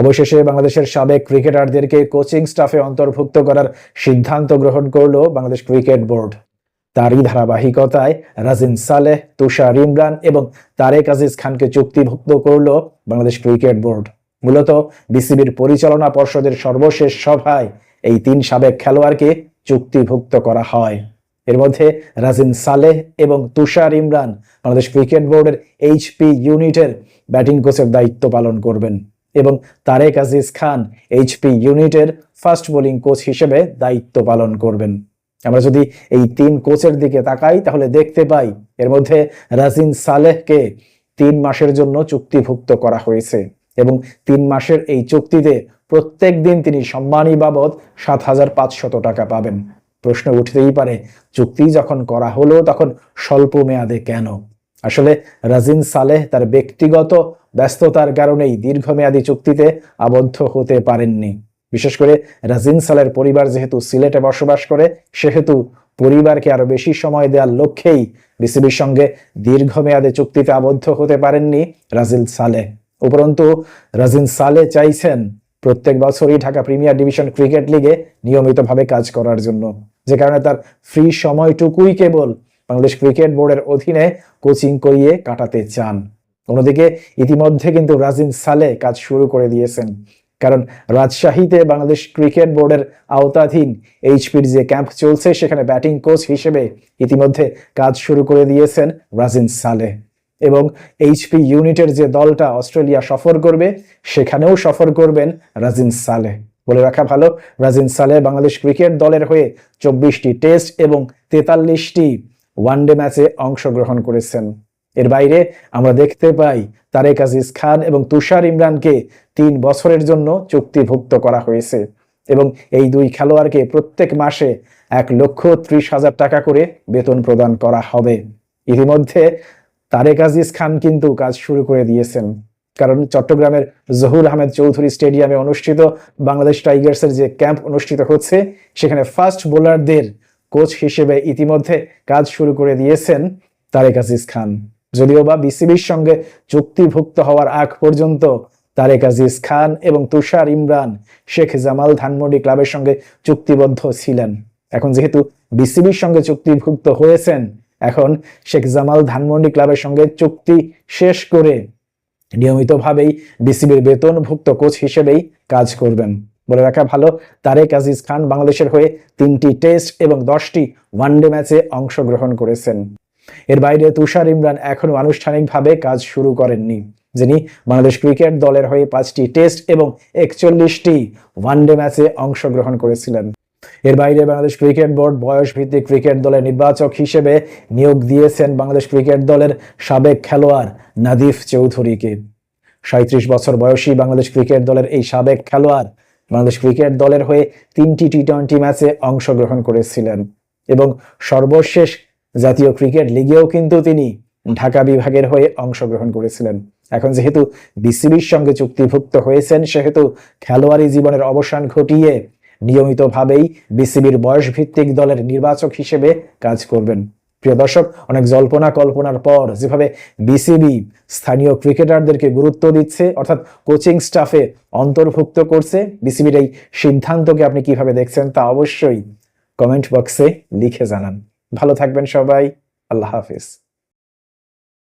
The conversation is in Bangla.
অবশেষে বাংলাদেশের সাবেক ক্রিকেটারদেরকে কোচিং স্টাফে অন্তর্ভুক্ত করার সিদ্ধান্ত গ্রহণ করল বাংলাদেশ ক্রিকেট বোর্ড। তারই ধারাবাহিকতায় রাজিন সালেহ, তুষার ইমরান এবং তারেক আজিজ খানকে চুক্তিভুক্ত করল বাংলাদেশ ক্রিকেট বোর্ড। মূলত বিসিবির পরিচালনা পর্ষদের সর্বশেষ সভায় এই তিন সাবেক খেলোয়াড়কে চুক্তিভুক্ত করা হয়। এর মধ্যে রাজিন সালেহ এবং তুষার ইমরান বাংলাদেশ ক্রিকেট বোর্ডের এইচপি ইউনিটের ব্যাটিং কোচের দায়িত্ব পালন করবেন। এবং তারেক আজিজ খান এইচপি ইউনিটের ফার্স্ট বোলিং কোচ হিসেবে দায়িত্ব পালন করবেন। আমরা যদি এই তিন কোচের দিকে তাকাই, তাহলে দেখতে পাই এর মধ্যে রাজিন সালেহকে তিন মাসের জন্য চুক্তিভুক্ত করা হয়েছে এবং তিন মাসের এই চুক্তিতে প্রত্যেক দিন তিনি সম্মানী বাবদ সাত হাজার পাঁচশত টাকা পাবেন। প্রশ্ন উঠতেই পারে, চুক্তি যখন করা হলো, তখন স্বল্প মেয়াদে কেন? আসলে রাজিন সালেহ তার ব্যক্তিগত ব্যস্ততার কারণেই দীর্ঘমেয়াদী চুক্তিতে আবদ্ধ হতে পারেননি। বিশেষ করে রাজিন সালের পরিবার যেহেতু সিলেটে বসবাস করে, সেহেতু পরিবারকে আরও বেশি সময় দেওয়ার লক্ষ্যেই বিসিবির সঙ্গে দীর্ঘমেয়াদে চুক্তিতে আবদ্ধ হতে পারেননি রাজিল সালেহ। উপরন্তু, রাজিন সালে চাইছেন প্রত্যেক বছরই ঢাকা প্রিমিয়ার ডিভিশন ক্রিকেট লিগে নিয়মিতভাবে কাজ করার জন্য। যে কারণে তার ফ্রি সময়টুকুই কেবল বাংলাদেশ ক্রিকেট বোর্ডের অধীনে কোচিং করিয়ে কাটাতে চান। অন্যদিকে ইতিমধ্যে কিন্তু রাজিন সালে কাজ শুরু করে দিয়েছেন। কারণ রাজশাহীতে বাংলাদেশ ক্রিকেট বোর্ডের আওতাধীন এইচপির যে ক্যাম্প চলছে, সেখানে ব্যাটিং কোচ হিসেবে ইতিমধ্যে কাজ শুরু করে দিয়েছেন রাজিন সালে। এবং এইচপি ইউনিটের যে দলটা অস্ট্রেলিয়া সফর করবে, সেখানেও সফর করবেন রাজিন সালে। বলে রাখা ভালো রাজিন সালে বাংলাদেশ ক্রিকেট দলের হয়ে চব্বিশটি টেস্ট এবং তেতাল্লিশটি ওয়ানডে ম্যাচে অংশগ্রহণ করেছেন। এর বাইরে আমরা দেখতে পাই তারেক আজিজ খান এবং তুষার ইমরানকে তিন বছরের জন্য চুক্তিভুক্ত করা হয়েছে এবং এই দুই খেলোয়াড়কে প্রত্যেক মাসে এক লক্ষ ত্রিশ হাজার টাকা করে বেতন প্রদান করা হবে। ইতিমধ্যে তারেক আজিজ খান কিন্তু কাজ শুরু করে দিয়েছেন। কারণ চট্টগ্রামের জহুর আহমেদ চৌধুরী স্টেডিয়ামে অনুষ্ঠিত বাংলাদেশ টাইগার্সের যে ক্যাম্প অনুষ্ঠিত হচ্ছে, সেখানে ফাস্ট বোলারদের কোচ হিসেবে ইতিমধ্যে কাজ শুরু করে দিয়েছেন তারেক আজিজ খান। যদিও বা বিসিবির সঙ্গে চুক্তিভুক্ত হওয়ার আগ পর্যন্ত তারেক আজিজ খান এবং তুষার ইমরান, শেখ জামাল ধানমন্ডি ক্লাবের সঙ্গে চুক্তিবদ্ধ ছিলেন। এখন যেহেতু বিসিবির সঙ্গে চুক্তিভুক্ত হয়েছেন, এখন শেখ জামাল ধানমন্ডি ক্লাবের সঙ্গে চুক্তি শেষ করে নিয়মিতভাবেই বিসিবির বেতনভুক্ত কোচ হিসেবেই কাজ করবেন। বলে রাখা ভালো। তারেক আজিজ খান বাংলাদেশের হয়ে তিনটি টেস্ট এবং দশটি ওয়ানডে ম্যাচে অংশগ্রহণ করেছেন। এর বাইরে তুষার ইমরান এখনও আনুষ্ঠানিকভাবে কাজ শুরু করেননি, যিনি বাংলাদেশ ক্রিকেট দলের হয়ে পাঁচটি টেস্ট এবং একচল্লিশটি ওয়ানডে ম্যাচে অংশগ্রহণ করেছিলেন। এর বাইরে বাংলাদেশ ক্রিকেট বোর্ড বয়স ভিত্তিক ক্রিকেট দলের নির্বাচক হিসেবে নিয়োগ দিয়েছেন বাংলাদেশ ক্রিকেট দলের সাবেক খেলোয়াড় নাদিফ চৌধুরীকে। সাঁত্রিশ বছর বয়সী বাংলাদেশ ক্রিকেট দলের এই সাবেক খেলোয়াড় বাংলাদেশ ক্রিকেট দলের হয়ে তিনটি টি টোয়েন্টি ম্যাচে অংশগ্রহণ করেছিলেন এবং সর্বশেষ জাতীয় ক্রিকেট লিগেও কিন্তু তিনি ঢাকা বিভাগের হয়ে অংশগ্রহণ করেছিলেন। এখন যেহেতু বিসিবির সঙ্গে চুক্তিভুক্ত হয়েছেন, সেহেতু খেলোয়াড়ি জীবনের অবসান ঘটিয়ে নিয়মিতভাবেই বিসিবির বয়স ভিত্তিক দলের নির্বাচক হিসেবে কাজ করবেন। প্রিয় দর্শক, অনেক জল্পনা কল্পনার পর যেভাবে বিসিবি স্থানীয় ক্রিকেটারদেরকে গুরুত্ব দিচ্ছে, অর্থাৎ কোচিং স্টাফে অন্তর্ভুক্ত করছে বিসিবির এই সিদ্ধান্তকে আপনি কীভাবে দেখছেন তা অবশ্যই কমেন্ট বক্সে লিখে জানান। ভালো থাকবেন সবাই, আল্লাহ হাফিজ।